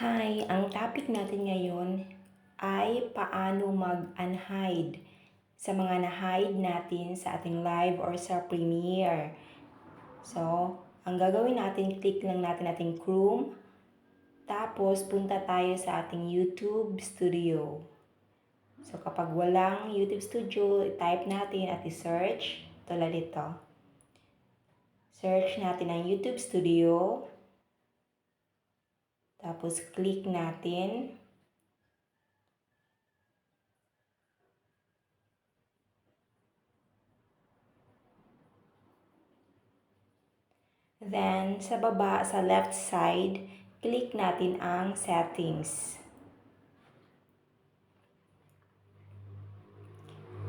Hi, ang topic natin ngayon ay paano mag-unhide sa mga na-hide natin sa ating live or sa Premiere. So, ang gagawin natin, click lang natin ating Chrome, tapos punta tayo sa ating YouTube Studio. So, kapag walang YouTube Studio, type natin at i-search tulad ito. Search natin ang YouTube Studio. Tapos, click natin. Then, sa baba, sa left side, click natin ang settings.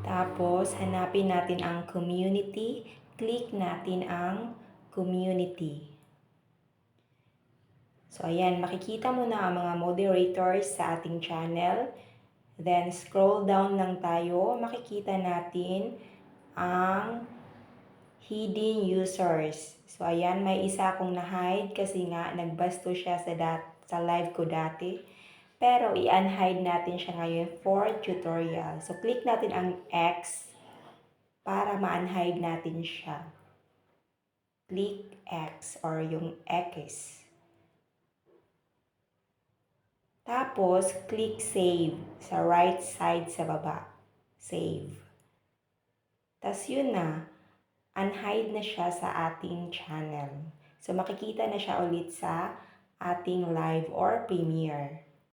Tapos, hanapin natin ang community. Click natin ang community. So, ayan, makikita mo na ang mga moderators sa ating channel. Then, scroll down lang tayo. Makikita natin ang hidden users. So, ayan, may isa akong na-hide kasi nga nagbasto siya sa, dat sa live ko dati. Pero, i-unhide natin siya ngayon for tutorial. So, click natin ang X para ma-unhide natin siya. Click X or yung X. Tapos, click Save sa right side sa baba. Save. Tapos yun na, unhide na siya sa ating channel. So, makikita na siya ulit sa ating live or premiere.